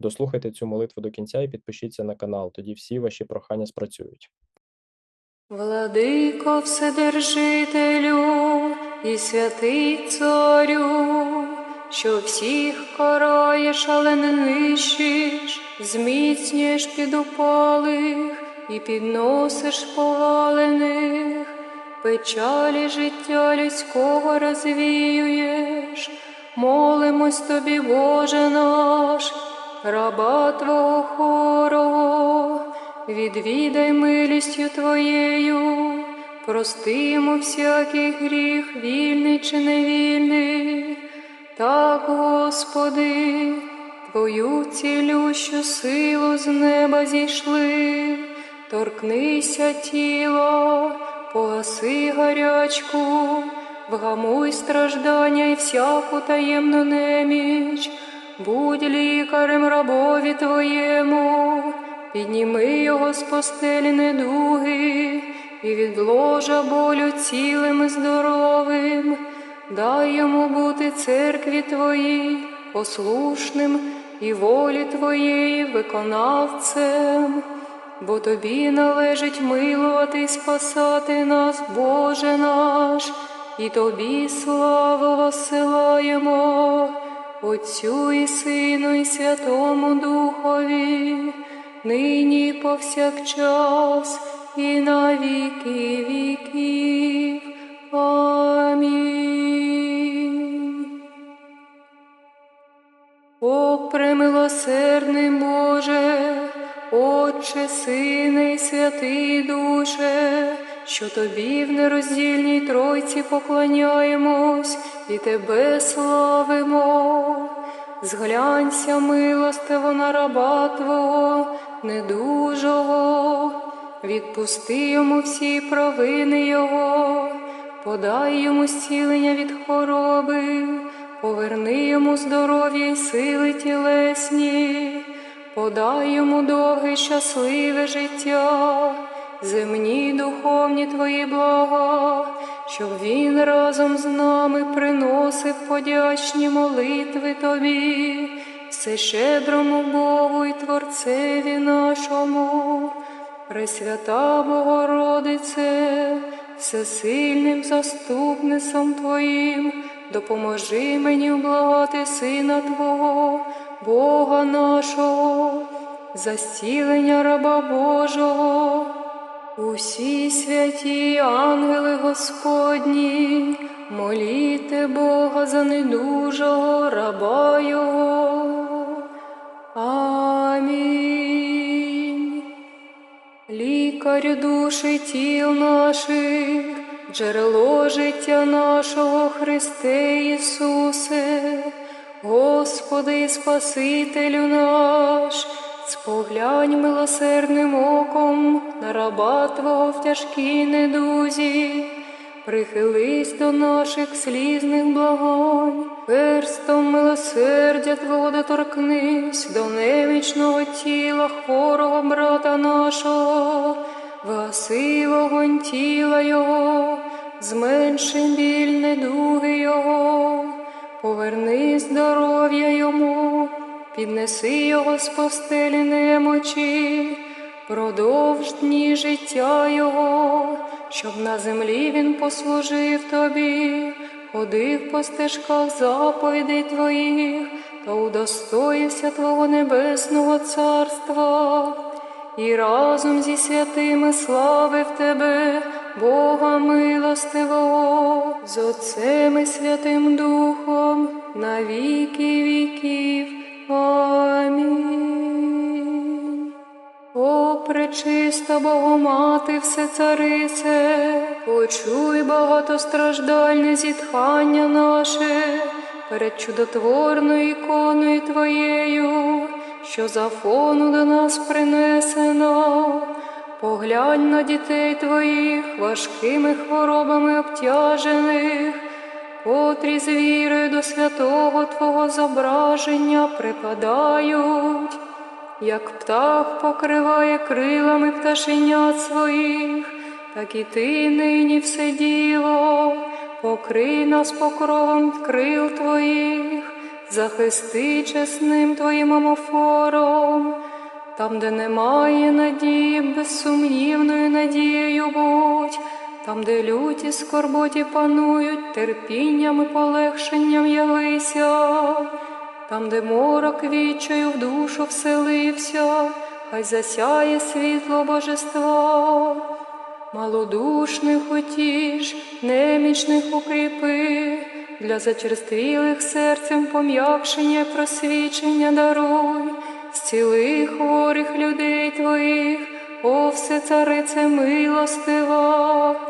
Дослухайте цю молитву до кінця і підпишіться на канал, тоді всі ваші прохання спрацюють. Владико Вседержителю і святий Царю, що всіх караєш, але не нищиш, зміцнюєш підупалих і підносиш повалених, печалі життя людського розвіюєш, молимось тобі, Боже наш, раба Твого хорого, відвідай милістю Твоєю, прости всякий гріх, вільний чи невільний. Так, Господи, Твою цілющу силу з неба зійшли, торкнися тіла, погаси гарячку, вгамуй страждання і всяку таємну неміч, будь лікарем рабові Твоєму, підніми його з постелі недуги і від ложа болю цілим і здоровим, дай йому бути церкві Твоїй, послушним і волі Твоєї виконавцем, бо Тобі належить милувати і спасати нас, Боже наш, і Тобі славу посилаємо, Отцю і Сину, і Святому Духові, нині повсякчас, і на віки віків. Амінь. О, премилосердний Боже, Отче, Сине і Святий Душе, що Тобі в нероздільній Тройці поклоняємось і Тебе славимо. Зглянься, милостиво на раба Твого, недужого, відпусти йому всі провини Його, подай йому зцілення від хвороби, поверни йому здоров'я й сили тілесні, подай йому довге щасливе життя, земні духовні твої блага, щоб він разом з нами приносив подячні молитви тобі, всещедрому Богу і Творцеві нашому. Пресвята Богородице, всесильним заступницем Твоїм, допоможи мені вблагати Сина Твого, Бога нашого, за зцілення раба Божого. Усі святі ангели Господні, моліте Бога за недужого раба Його. Амінь. Лікарю душі тіл наших, джерело життя нашого Христе Ісусе, Господи і Спасителю наш, споглянь милосердним оком на раба Твого в тяжкій недузі, прихились до наших слізних благань, перстом милосердя Твого доторкнись до немічного тіла хворого брата нашого, вгаси вогонь тіла Його, зменши біль недуги Його, поверни здоров'я йому, піднеси його з постелі немочі, продовж дні життя Його, щоб на землі він послужив тобі, ходив по стежках заповідей твоїх та удостоївся Твого небесного царства. І разом зі святими славив тебе, Бога милостивого, з Отцем і Святим Духом, на віки пречиста Богомати, всецарице, почуй багатостраждальне зітхання наше перед чудотворною іконою Твоєю, що за фону до нас принесено. Поглянь на дітей Твоїх важкими хворобами обтяжених, котрі з вірою до святого Твого зображення припадають, як птах покриває крилами пташенят своїх, так і ти нині все діло, покрий нас покровом крил Твоїх, захисти чесним твоїм амофором. Там, де немає надії, безсумнівною надією будь, там, де люті скорботі панують, терпінням і полегшенням явися, там, де морок відчаю в душу вселився, хай засяє світло божества. Малодушних утіш, немічних укріпи, для зачерствілих серцем пом'якшення, просвічення даруй, зціли хворих людей твоїх, о все царице милостива.